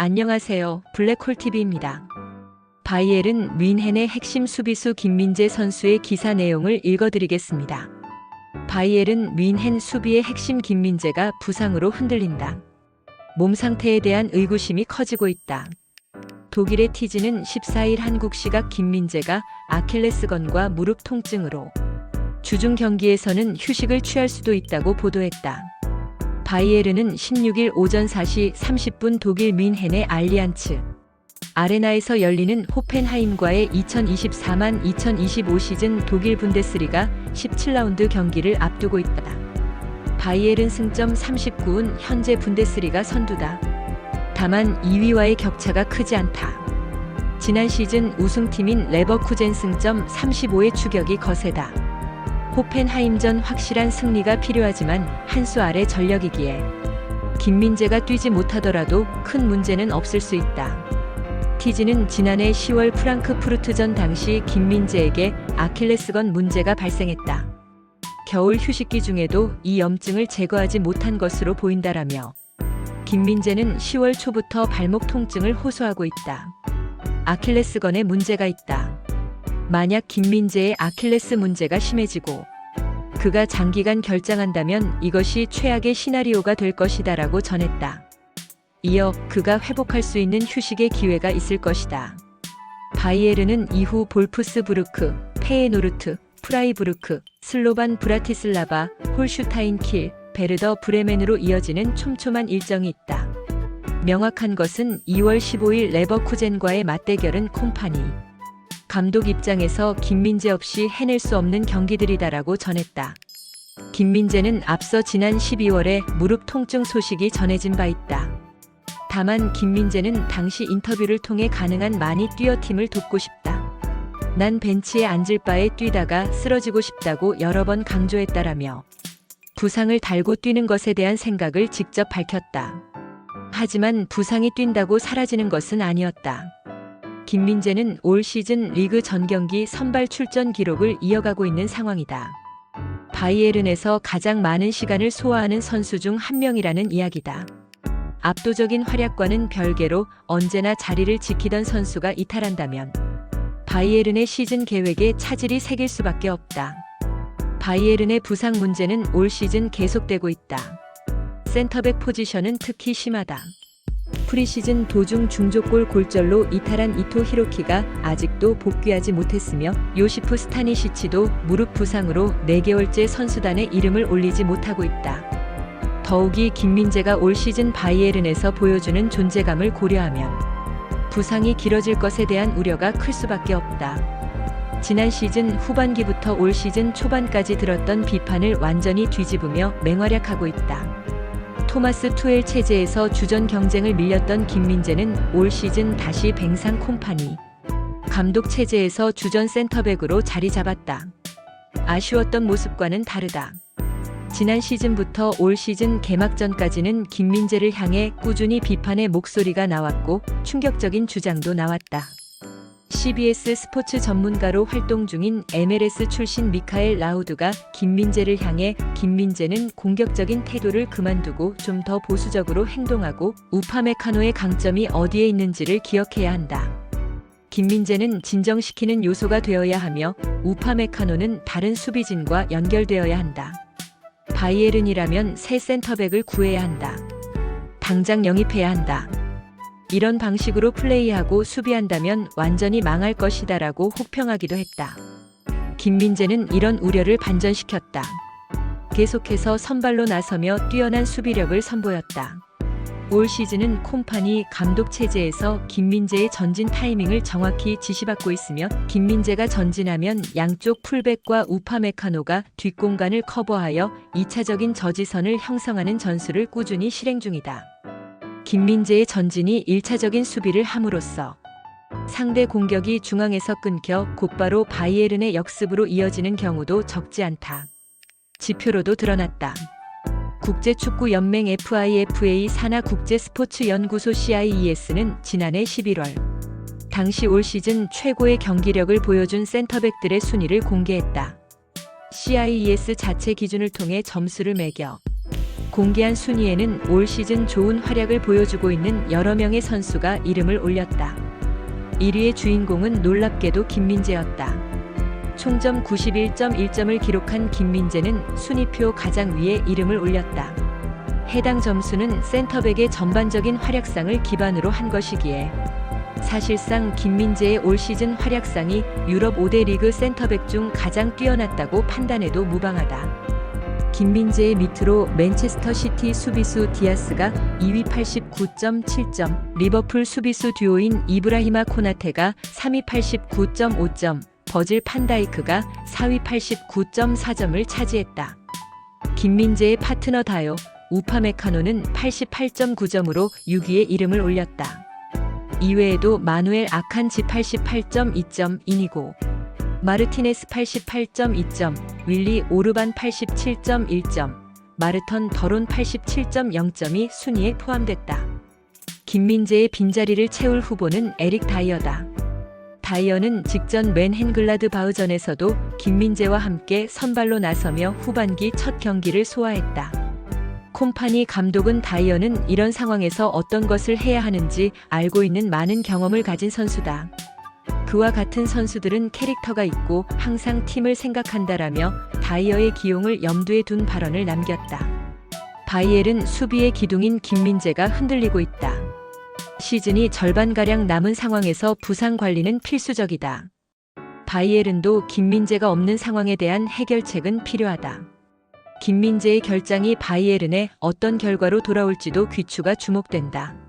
안녕하세요. 블랙홀TV입니다. 바이엘은 윈헨의 핵심 수비수 김민재 선수의 기사 내용을 읽어드리겠습니다. 바이엘은 윈헨 수비의 핵심 김민재가 부상으로 흔들린다. 몸 상태에 대한 의구심이 커지고 있다. 독일의 티즈는 14일 한국 시각 김민재가 아킬레스건과 무릎 통증으로 주중 경기에서는 휴식을 취할 수도 있다고 보도했다. 바이에른은 16일 오전 4시 30분 독일 민헨의 알리안츠 아레나에서 열리는 호펜하임과의 2024만 2025 시즌 독일 분데스리가 17라운드 경기를 앞두고 있다. 바이에른 승점 39은 현재 분데스리가 선두다. 다만 2위와의 격차가 크지 않다. 지난 시즌 우승팀인 레버쿠젠 승점 35의 추격이 거세다. 호펜하임전 확실한 승리가 필요하지만 한 수 아래 전력이기에 김민재가 뛰지 못하더라도 큰 문제는 없을 수 있다. 티지는 지난해 10월 프랑크푸르트전 당시 김민재에게 아킬레스건 문제가 발생했다. 겨울 휴식기 중에도 이 염증을 제거하지 못한 것으로 보인다라며 김민재는 10월 초부터 발목 통증을 호소하고 있다. 아킬레스건에 문제가 있다. 만약 김민재의 아킬레스 문제가 심해지고 그가 장기간 결장한다면 이것이 최악의 시나리오가 될 것이다라고 전했다. 이어 그가 회복할 수 있는 휴식의 기회가 있을 것이다. 바이에르는 이후 볼프스부르크, 페에노르트, 프라이부르크, 슬로반 브라티슬라바, 홀슈타인 킬, 베르더 브레멘으로 이어지는 촘촘한 일정이 있다. 명확한 것은 2월 15일 레버쿠젠과의 맞대결은 콤파니. 감독 입장에서 김민재 없이 해낼 수 없는 경기들이다라고 전했다. 김민재는 앞서 지난 12월에 무릎 통증 소식이 전해진 바 있다. 다만 김민재는 당시 인터뷰를 통해 가능한 많이 뛰어 팀을 돕고 싶다. 난 벤치에 앉을 바에 뛰다가 쓰러지고 싶다고 여러 번 강조했다라며 부상을 달고 뛰는 것에 대한 생각을 직접 밝혔다. 하지만 부상이 뛴다고 사라지는 것은 아니었다. 김민재는 올 시즌 리그 전 경기 선발 출전 기록을 이어가고 있는 상황이다. 바이에른에서 가장 많은 시간을 소화하는 선수 중 한 명이라는 이야기다. 압도적인 활약과는 별개로 언제나 자리를 지키던 선수가 이탈한다면 바이에른의 시즌 계획에 차질이 생길 수밖에 없다. 바이에른의 부상 문제는 올 시즌 계속되고 있다. 센터백 포지션은 특히 심하다. 프리시즌 도중 중족골 골절로 이탈한 이토 히로키가 아직도 복귀하지 못했으며 요시프 스타니시치도 무릎 부상으로 4개월째 선수단에 이름을 올리지 못하고 있다. 더욱이 김민재가 올 시즌 바이에른에서 보여주는 존재감을 고려하면 부상이 길어질 것에 대한 우려가 클 수밖에 없다. 지난 시즌 후반기부터 올 시즌 초반까지 들었던 비판을 완전히 뒤집으며 맹활약하고 있다. 토마스 투엘 체제에서 주전 경쟁을 밀렸던 김민재는 올 시즌 다시 뱅상 콤파니 감독 체제에서 주전 센터백으로 자리 잡았다. 아쉬웠던 모습과는 다르다. 지난 시즌부터 올 시즌 개막전까지는 김민재를 향해 꾸준히 비판의 목소리가 나왔고 충격적인 주장도 나왔다. CBS 스포츠 전문가로 활동 중인 MLS 출신 미카엘 라우드가 김민재를 향해 김민재는 공격적인 태도를 그만두고 좀 더 보수적으로 행동하고 우파메카노의 강점이 어디에 있는지를 기억해야 한다. 김민재는 진정시키는 요소가 되어야 하며 우파메카노는 다른 수비진과 연결되어야 한다. 바이에른이라면 새 센터백을 구해야 한다. 당장 영입해야 한다. 이런 방식으로 플레이하고 수비한다면 완전히 망할 것이다라고 혹평하기도 했다. 김민재는 이런 우려를 반전시켰다. 계속해서 선발로 나서며 뛰어난 수비력을 선보였다. 올 시즌은 콤파니 감독 체제에서 김민재의 전진 타이밍을 정확히 지시받고 있으며 김민재가 전진하면 양쪽 풀백과 우파 메카노가 뒷공간을 커버하여 2차적인 저지선을 형성하는 전술을 꾸준히 실행 중이다. 김민재의 전진이 1차적인 수비를 함으로써 상대 공격이 중앙에서 끊겨 곧바로 바이에른의 역습으로 이어지는 경우도 적지 않다. 지표로도 드러났다. 국제축구연맹 FIFA 산하 국제스포츠연구소 CIES는 지난해 11월 당시 올 시즌 최고의 경기력을 보여준 센터백들의 순위를 공개했다. CIES 자체 기준을 통해 점수를 매겨 공개한 순위에는 올 시즌 좋은 활약을 보여주고 있는 여러 명의 선수가 이름을 올렸다. 1위의 주인공은 놀랍게도 김민재였다. 총점 91.1점을 기록한 김민재는 순위표 가장 위에 이름을 올렸다. 해당 점수는 센터백의 전반적인 활약상을 기반으로 한 것이기에 사실상 김민재의 올 시즌 활약상이 유럽 5대 리그 센터백 중 가장 뛰어났다고 판단해도 무방하다. 김민재의 밑으로 맨체스터 시티 수비수 디아스가 2위 89.7점, 리버풀 수비수 듀오인 이브라히마 코나테가 3위 89.5점, 버질 판다이크가 4위 89.4점을 차지했다. 김민재의 파트너 다요, 우파메카노는 88.9점으로 6위에 이름을 올렸다. 이외에도 마누엘 아칸지 88.2점이니고 마르티네스 88.2점, 윌리 오르반 87.1점, 마르턴 더론 87.0점이 순위에 포함됐다. 김민재의 빈자리를 채울 후보는 에릭 다이어다. 다이어는 직전 맨헨글라드 바우전에서도 김민재와 함께 선발로 나서며 후반기 첫 경기를 소화했다. 콤파니 감독은 다이어는 이런 상황에서 어떤 것을 해야 하는지 알고 있는 많은 경험을 가진 선수다. 그와 같은 선수들은 캐릭터가 있고 항상 팀을 생각한다라며 다이어의 기용을 염두에 둔 발언을 남겼다. 바이엘은 수비의 기둥인 김민재가 흔들리고 있다. 시즌이 절반가량 남은 상황에서 부상 관리는 필수적이다. 바이에른도 김민재가 없는 상황에 대한 해결책은 필요하다. 김민재의 결장이 바이에른에 어떤 결과로 돌아올지도 귀추가 주목된다.